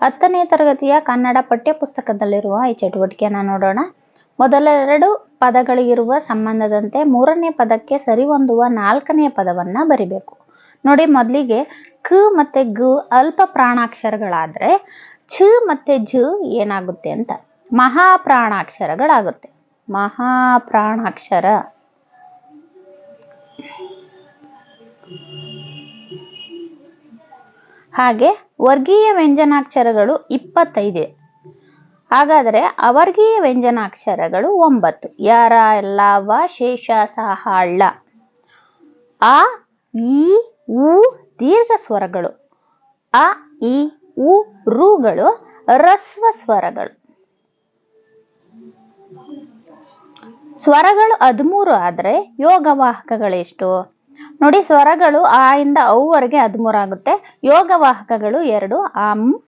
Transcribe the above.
ಹತ್ತನೇ ತರಗತಿಯ ಕನ್ನಡ ಪಠ್ಯಪುಸ್ತಕದಲ್ಲಿರುವ ಈ ಚಟುವಟಿಕೆಯನ್ನು ನೋಡೋಣ. ಮೊದಲೆರಡು ಪದಗಳಿಗಿರುವ ಸಂಬಂಧದಂತೆ ಮೂರನೇ ಪದಕ್ಕೆ ಸರಿಹೊಂದುವ ನಾಲ್ಕನೇ ಪದವನ್ನ ಬರಿಬೇಕು. ನೋಡಿ, ಮೊದಲಿಗೆ ಕ ಮತ್ತೆ ಗ ಅಲ್ಪ ಪ್ರಾಣಾಕ್ಷರಗಳಾದರೆ ಛ ಮತ್ತೆ ಝ ಏನಾಗುತ್ತೆ ಅಂತ. ಮಹಾಪ್ರಾಣಾಕ್ಷರಗಳಾಗುತ್ತೆ. ಮಹಾಪ್ರಾಣಾಕ್ಷರ. ಹಾಗೆ ವರ್ಗೀಯ ವ್ಯಂಜನಾಕ್ಷರಗಳು ಇಪ್ಪತ್ತೈದೆ. ಹಾಗಾದರೆ ಅವರ್ಗೀಯ ವ್ಯಂಜನಾಕ್ಷರಗಳು ಒಂಬತ್ತು. ಯಾರ ವ, ಶೇಷ ಸಹ ಳ. ಆ, ಈ, ಉ, ದೀರ್ಘ ಸ್ವರಗಳು. ಅ, ಇ, ಉ, ರುಗಳು ರಸ್ವ ಸ್ವರಗಳು. ಸ್ವರಗಳು ಹದಿಮೂರು ಆದರೆ ಯೋಗವಾಹಕಗಳೆಷ್ಟು? ನೋಡಿ ಸ್ವರಗಳು ಆ ಇಂದ ವರೆಗೆ ಹದಿಮೂರು ಆಗುತ್ತೆ ಯೋಗವಾಹಕಗಳು ಎರಡು ಅಂ